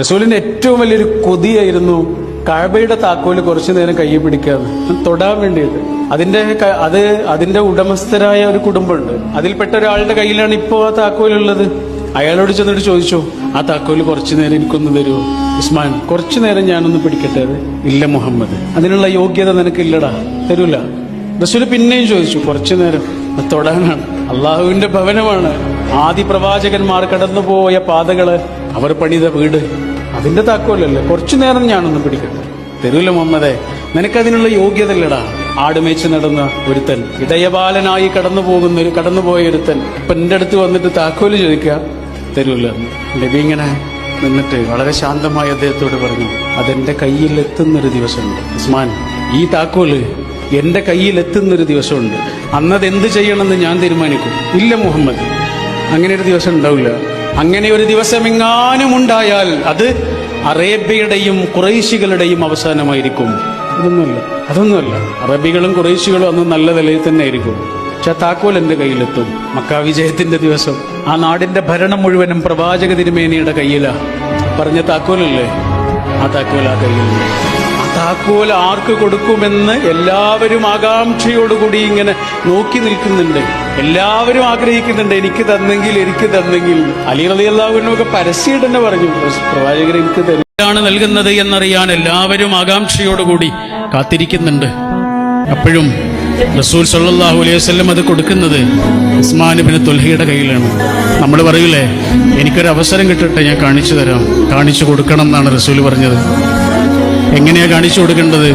റസൂലിന്റെ ഏറ്റവും വലിയൊരു കൊതിയായിരുന്നു കഴബയുടെ താക്കോൽ കുറച്ചു നേരം കയ്യിൽ പിടിക്കാൻ തൊടാൻ വേണ്ടിയിട്ട്. അതിന്റെ അത് അതിന്റെ ഉടമസ്ഥരായ ഒരു കുടുംബമുണ്ട്. അതിൽപ്പെട്ട ഒരാളുടെ കയ്യിലാണ് ഇപ്പോൾ ആ താക്കോലുള്ളത് അയാളോട് ചെന്നിട്ട് ചോദിച്ചു ആ താക്കോൽ കുറച്ചു നേരം എനിക്കൊന്ന് തരുമോ? ഉസ്മാൻ കുറച്ചു നേരം ഞാനൊന്ന് പിടിക്കട്ടെ. ഇല്ല മുഹമ്മദ്. അതിനുള്ള യോഗ്യത നിനക്കില്ലടാ. തരൂല. റസൂൽ പിന്നെയും ചോദിച്ചു കുറച്ചു നേരം തൊടാനാണ്. അള്ളാഹുവിന്റെ ഭവനമാണ്. ആദി പ്രവാചകന്മാർ കടന്നുപോയ പാതകൾ അവർ പണിത വീട്. അതിന്റെ താക്കോലല്ലേ? കുറച്ചു നേരം ഞാനൊന്ന് പിടിക്കട്ടെ. തെരുവിലെ മുഹമ്മദെ നിനക്കതിനുള്ള യോഗ്യത ഇല്ലടാ ആടുമേച്ച് നടന്ന ഒരുത്തൻ ഇടയബാലനായി കടന്നു പോകുന്ന ഒരു കടന്നുപോയ ഒരുത്തൻ. ഇപ്പൊ എന്റെ അടുത്ത് വന്നിട്ട് താക്കോൽ ചോദിക്കുക തെരുവില്ല നബി ഇങ്ങനെ നിന്നിട്ട് വളരെ ശാന്തമായി അദ്ദേഹത്തോട് പറഞ്ഞു അതെന്റെ കയ്യിൽ എത്തുന്നൊരു ദിവസമുണ്ട്. ഉസ്മാൻ ഈ താക്കോൽ എന്റെ കയ്യിൽ എത്തുന്നൊരു ദിവസമുണ്ട്. അന്നത് എന്ത് ചെയ്യണമെന്ന് ഞാൻ തീരുമാനിക്കും. ഇല്ല മുഹമ്മദ്. അങ്ങനെ ഒരു ദിവസം ഉണ്ടാവില്ല. അങ്ങനെ ഒരു ദിവസം എങ്ങാനും ഉണ്ടായാൽ അത് അറേബ്യയുടെയും കുറേശികളുടെയും അവസാനമായിരിക്കും. അതൊന്നുമല്ല. അതൊന്നുമല്ല. അറബികളും കുറേശികളും അന്ന് നല്ല നിലയിൽ തന്നെ ആയിരിക്കും പക്ഷെ താക്കോൽ എന്റെ കയ്യിലെത്തും. മക്കാ വിജയത്തിന്റെ ദിവസം. ആ നാടിന്റെ ഭരണം മുഴുവനും പ്രവാചക തിരുമേനിയുടെ കയ്യിലാ. പറഞ്ഞ താക്കോലല്ലേ? ആ താക്കോൽ ആ കയ്യിലുണ്ട് ആ താക്കോൽ ആർക്ക് കൊടുക്കുമെന്ന് എല്ലാവരും ആകാംക്ഷയോടുകൂടി ഇങ്ങനെ നോക്കി നിൽക്കുന്നുണ്ട്. എല്ലാവരും ആഗ്രഹിക്കുന്നുണ്ട് എനിക്ക് തന്നെങ്കിൽ എനിക്ക് തന്നെങ്കിൽ. അലി റലി അള്ളാഹുവിനൊക്കെ പരസ്യമായിട്ട് തന്നെ പറഞ്ഞു. പ്രവാചകൻ എനിക്ക് തരികയാണ് നൽകുന്നത് എന്നറിയാൻ എല്ലാവരും ആകാംക്ഷയോടുകൂടി കാത്തിരിക്കുന്നുണ്ട്. അപ്പോഴും റസൂൽ സല്ലല്ലാഹു അലൈഹി വസല്ലം അത് കൊടുക്കുന്നത് ഉസ്മാൻ ഇബ്നു തുൽഹയുടെ കയ്യിലാണ്. നമ്മൾ പറയൂലേ എനിക്കൊരു അവസരം കിട്ടട്ടെ ഞാൻ കാണിച്ചു തരാം. കാണിച്ചു കൊടുക്കണം എന്നാണ് റസൂൽ പറഞ്ഞത്. എങ്ങനെയാ കാണിച്ചു കൊടുക്കേണ്ടത്?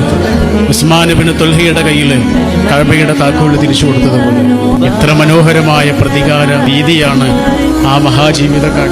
ഉസ്മാൻ ബിൻ തുൽഹയുടെ കയ്യിൽ കഴബയുടെ താക്കോൽ തിരിച്ചു കൊടുത്തതുപോലെ. എത്ര മനോഹരമായ പ്രതികാര രീതിയാണ് ആ മഹാജീവിത കാ